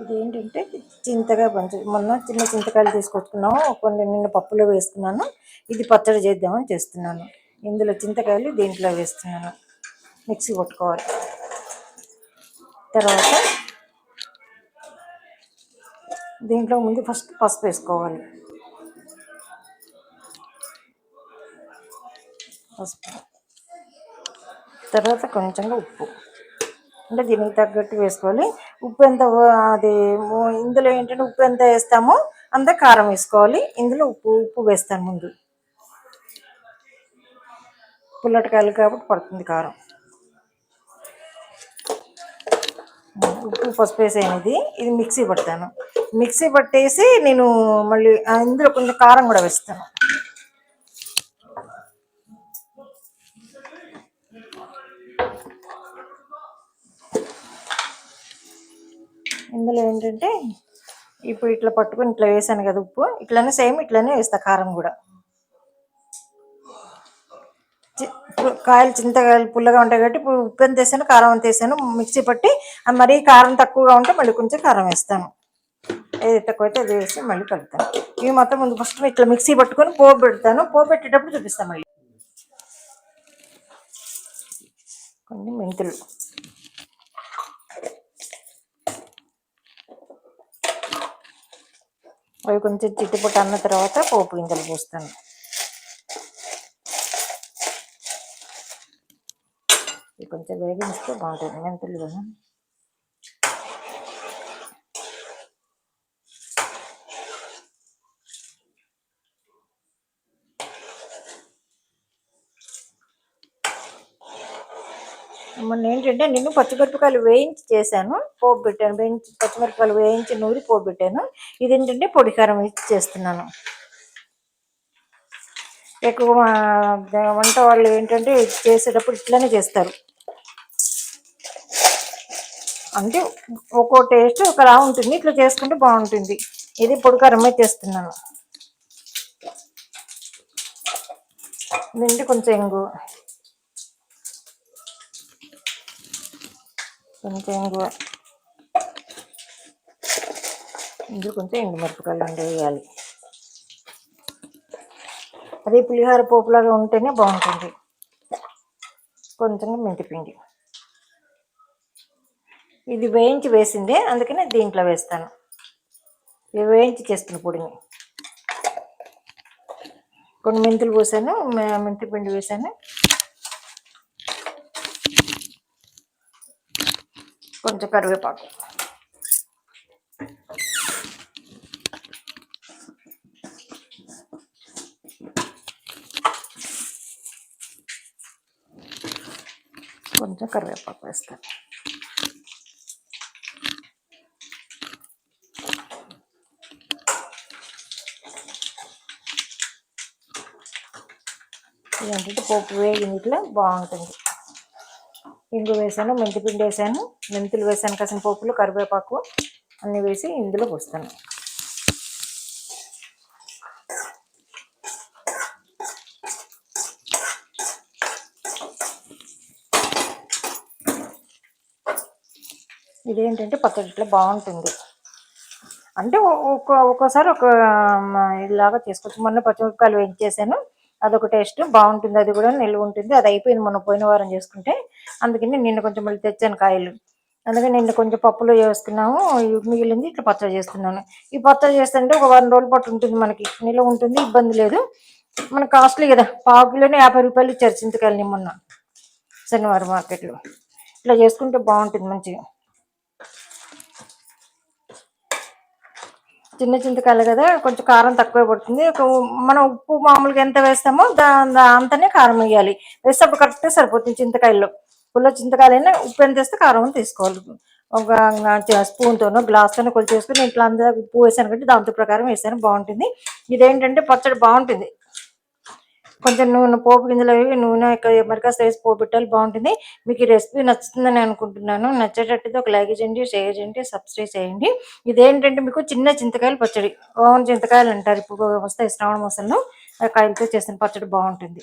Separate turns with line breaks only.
ఇదేంటంటే చింతగా పంచు మొన్న చిన్న చింతకాయలు తీసుకొచ్చుకున్నాము. కొన్ని నిన్న పప్పులో వేసుకున్నాను. ఇది పచ్చడి చేద్దామని చేస్తున్నాను. ఇందులో చింతకాయలు దీంట్లో వేస్తున్నాను. మిక్సీ కొట్టుకోవాలి. తర్వాత దీంట్లో ముందు ఫస్ట్ పసుపు వేసుకోవాలి. పసుపు. తర్వాత కొంచెంగా ఉప్పు. అంటే దీనికి తగ్గట్టు వేసుకోవాలి ఉప్పు ఎంత అది ఇందులో ఏంటంటే ఉప్పు ఎంత వేస్తామో అంత కారం వేసుకోవాలి. ఇందులో ఉప్పు ఉప్పు వేస్తాను ముందు. పుల్లటకాయలు కాబట్టి పడుతుంది కారం. ఉప్పు పసుపు వేసేది ఇది మిక్సీ పడతాను మిక్సీ పట్టేసి నేను మళ్ళీ ఇందులో కొంచెం కారం కూడా వేస్తాను. ఇందులో ఏంటంటే ఇప్పుడు ఇట్లా పట్టుకొని ఇట్లా వేసాను కదా ఉప్పు ఇట్లానే సేమ్ ఇట్లానే వేస్తా కారం కూడా. కాయలు చింతకాయలు పుల్లగా ఉంటాయి కాబట్టి ఇప్పుడు ఉప్పు ఎంత వేసాను కారం ఎంత వేసాను మిక్సీ పట్టి మరీ కారం తక్కువగా ఉంటే మళ్ళీ కొంచెం కారం వేస్తాను. ఏది తక్కువైతే అది వేసి మళ్ళీ కలుపుతాను. ఇవి మొత్తం ముందు ఫస్ట్ ఇట్లా మిక్సీ పట్టుకొని పోపు పెడతాను. పోపు పెట్టేటప్పుడు చూపిస్తాను మళ్ళీ. కొన్ని మెంతులు. అవి కొంచెం చిట్టుపట్టు అన్న తర్వాత పోపు గింజలు పోస్తాను. కొంచెం వేగించితే బాగుంటుంది. మెంతులు కదా? మొన్న ఏంటంటే నేను పచ్చిమిరపకాయలు వేయించి చేశాను పోపు పెట్టాను వేయించి పచ్చిమిరపకాయలు వేయించి నూరి పోపు పెట్టాను. ఇది ఏంటంటే పొడికారం వేసి చేస్తున్నాను. ఎక్కువ వంట వాళ్ళు ఏంటంటే చేసేటప్పుడు ఇట్లానే చేస్తారు. అంటే ఒక్కో టేస్ట్ ఒకలా ఉంటుంది ఇట్లా చేసుకుంటే బాగుంటుంది. ఇది పొడికారమే చేస్తున్నాను. నిండి కొంచెం కొంచెం ఇంగువ ఇందులో కొంచెం ఎండు మిరపకాయలు అంటే వేయాలి. అదే పులిహోర పోపులాగా ఉంటేనే బాగుంటుంది. కొంచెం మెంతిపిండి ఇది వేయించి వేసిందే అందుకనే దీంట్లో వేస్తాను. ఇది వేయించి చేస్తున్న పొడిని. కొన్ని మెంతులు పోసాను మెంతిపిండి వేసాను. కొంచెం కరివేపాకు కొంచెం కరివేపాకు వేస్తాను ఇదంటే పోపు వేగినట్లు బాగుంటుంది ఇంగు వేసాను మెంతిపిండి వేసాను. మెంతులు వేసాను కసిన పోపులు కరివేపాకు అన్నీ వేసి ఇందులో పోస్తాను. ఇదేంటంటే పచ్చడిట్లో బాగుంటుంది. అంటే ఒక్క ఒక్కోసారి ఒక ఇలాగా చేసుకోవచ్చు. మొన్న పచ్చిమిరపకాయలు వేయించేసాను. అదొక టేస్ట్ బాగుంటుంది అది కూడా నిల్వ ఉంటుంది. అది అయిపోయింది మొన్న పోయిన వారం చేసుకుంటే. అందుకని నిన్న కొంచెం మళ్ళీ తెచ్చాను కాయలు. అందుకని నిన్న కొంచెం పప్పులో చేసుకున్నాము మిగిలింది ఇట్లా పచ్చడి చేస్తున్నాను. ఈ పచ్చడి చేస్తుంటే ఒక వారం రోజుల పాటు ఉంటుంది మనకి. నిల్వ ఉంటుంది ఇబ్బంది లేదు. మన కాస్ట్లీ కదా. పావు కిలోనే యాభై రూపాయలు ఇచ్చారు చింతకాయలు మొన్న శనివారం మార్కెట్లో. ఇట్లా చేసుకుంటే బాగుంటుంది మంచిగా. చిన్న చింతకాయలు కదా కొంచెం కారం తక్కువ పడుతుంది. మనం ఉప్పు మామూలుగా ఎంత వేస్తామో దా అంతనే కారం వేయాలి. వేస్తే అప్పుడు కరెక్ట్గా సరిపోతుంది చింతకాయల్లో పుల్ల చింతకాయలైనా ఉప్పు ఎంత వేస్తే కారం తీసుకోవాలి ఒక స్పూన్తోనో గ్లాస్తోనో కొంచెం వేసుకుని ఇట్లా అందరూ ఉప్పు వేసాను కాబట్టి దాంతో ప్రకారం వేసాను బాగుంటుంది. ఇదేంటంటే పచ్చడి బాగుంటుంది. కొంచెం నూనె పోపు గింజలు అవి నూనె మరికాస్త వేసి పోపు పెట్టాలి బాగుంటుంది. మీకు ఈ రెసిపీ నచ్చుతుందని అనుకుంటున్నాను. నచ్చేటట్టుగా ఒక లైక్ చేయండి షేర్ చేయండి సబ్స్క్రైబ్ చేయండి. ఇదేంటంటే మీకు చిన్న చింతకాయలు పచ్చడి. ఓన్ చింతకాయలు అంటారు. ఇప్పుడు వస్తాయి శ్రావణ మాసంలో కాయలతో చేసిన పచ్చడి బాగుంటుంది.